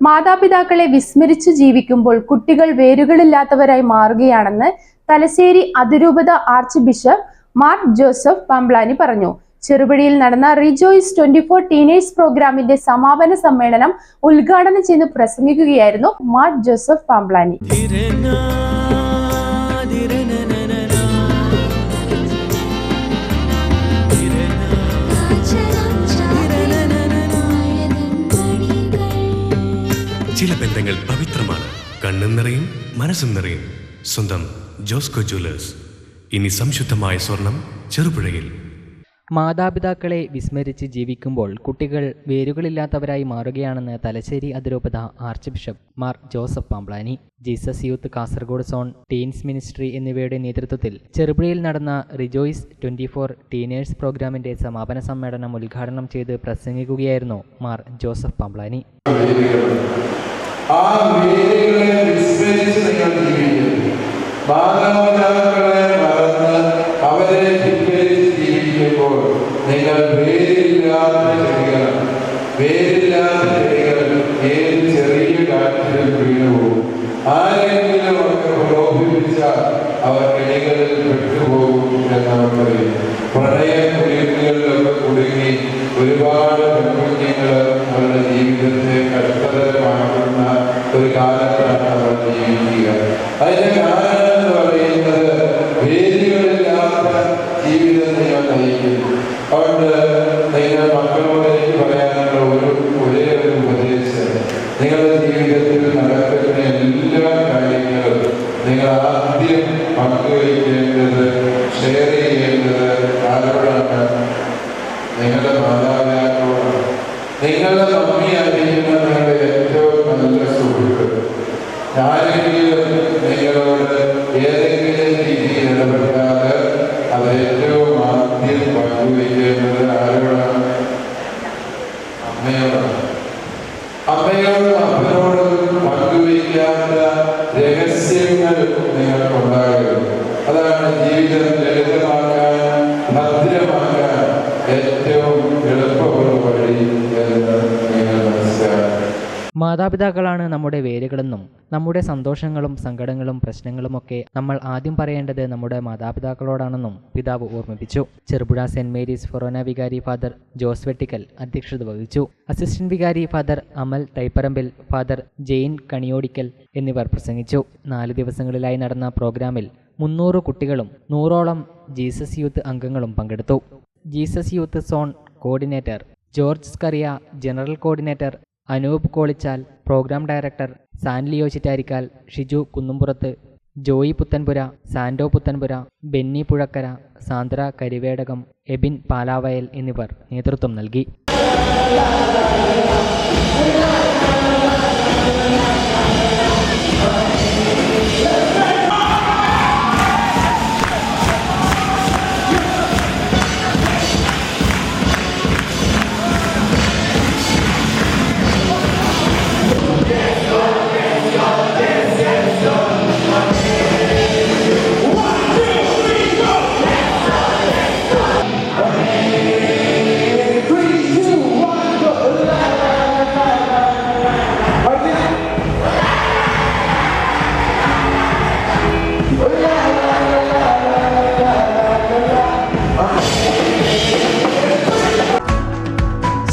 മാതാപിതാക്കളെ വിസ്മരിച്ചു ജീവിക്കുമ്പോൾ കുട്ടികൾ വേരുകളില്ലാത്തവരായി മാറുകയാണെന്ന് തലശ്ശേരി അതിരൂപത archbishop mark Joseph Pamplany പറഞ്ഞു. ചെറുപടിയിൽ നടന്ന റിജോയിസ് ട്വന്റി ഫോർ ടീനേഴ്സ് പ്രോഗ്രാമിന്റെ സമാപന സമ്മേളനം ഉദ്ഘാടനം ചെയ്ത് പ്രസംഗിക്കുകയായിരുന്നു മാർക്ക് ജോസഫ് പാംപ്ലാനി ചില ബന്ധങ്ങൾ പവിത്രമാണ്. കണ്ണും നിറയും മനസ്സും നിറയും. സ്വന്തം ജോസ്കോ ജ്വല്ലേഴ്സ്. ഇനി സംശുദ്ധമായ സ്വർണം ചെറുപുഴയിൽ. മാതാപിതാക്കളെ വിസ്മരിച്ച് ജീവിക്കുമ്പോൾ കുട്ടികൾ വേരുകളില്ലാത്തവരായി മാറുകയാണെന്ന് തലശ്ശേരി അതിരൂപത archbishop Mar Joseph Pamplany Jesus youth Kasaragod zone teens ministry എന്നിവയുടെ നേതൃത്വത്തിൽ ചെറുപുഴയിൽ നടന്ന റിജോയ്സ് ട്വന്റി ഫോർ ടീനേഴ്സ് പ്രോഗ്രാമിന്റെ സമാപന സമ്മേളനം ഉദ്ഘാടനം ചെയ്ത് പ്രസംഗിക്കുകയായിരുന്നു മാർ ജോസഫ് പാംപ്ലാനി. ആ വേദികളെ വിസ്മരിച്ച് നിങ്ങൾ ജീവിക്കരുത് മാതാപിതാക്കളെ കാലത്താണ് അവർ ജീവിക്കുക അതിന്റെ കാരണം എന്ന് പറയുന്നത് അതുകൊണ്ട് നിങ്ങൾ മക്കളോട് പറയാനുള്ള ഒരു ഒരേ ഉപദേശം നിങ്ങളുടെ ജീവിതത്തിൽ നടക്കുന്ന എല്ലാ കാര്യങ്ങളും നിങ്ങൾ ആദ്യം പങ്കുവയ്ക്കേണ്ടത് ഷെയർ ചെയ്യേണ്ടത് ആരോടാണ് നിങ്ങളുടെ മാതാപിതാക്കളോടാണ് നിങ്ങളുടെ മമ്മി ആരെങ്കിലും നിങ്ങളോട് ഏതെങ്കിലും രീതിയിൽ ഇടപെട്ടാൽ അത് ഏറ്റവും ആദ്യം പങ്കുവയ്ക്കേണ്ടത് ആരോടാണ്? അമ്മയോടാണ്. അമ്മയോടും അപ്പനോടും പങ്കുവയ്ക്കാത്ത രഹസ്യങ്ങൾ നിങ്ങൾക്കുണ്ടാകരുത്. അതാണ് ജീവിതം ലളിതമാക്കാൻ മാതാപിതാക്കളാണ് നമ്മുടെ വേരുകളെന്നും നമ്മുടെ സന്തോഷങ്ങളും സങ്കടങ്ങളും പ്രശ്നങ്ങളുമൊക്കെ നമ്മൾ ആദ്യം പറയേണ്ടത് നമ്മുടെ മാതാപിതാക്കളോടാണെന്നും പിതാവ് ഓർമ്മിപ്പിച്ചു. ചെറുപുഴ സെന്റ് മേരീസ് ഫൊറോന വികാരി ഫാദർ ജോസ് വെട്ടിക്കൽ അധ്യക്ഷത വഹിച്ചു. അസിസ്റ്റന്റ് വികാരി ഫാദർ അമൽ തൈപ്പറമ്പിൽ ഫാദർ ജെയിൻ കണിയോടിക്കൽ എന്നിവർ പ്രസംഗിച്ചു. നാല് ദിവസങ്ങളിലായി നടന്ന പ്രോഗ്രാമിൽ മുന്നൂറ് കുട്ടികളും നൂറോളം ജീസസ് യൂത്ത് അംഗങ്ങളും പങ്കെടുത്തു. Jesus youth zone coordinator George Scaria general coordinator Anoop Kolichal programme director Sanlio Chittarikkal Shiju Kunnumpurath Joy Puthanpura Sando Puthanpura Benny Puzhakkara Sandra Karivedakam Ebin Palavayal എന്നിവർ നേതൃത്വം നൽകി.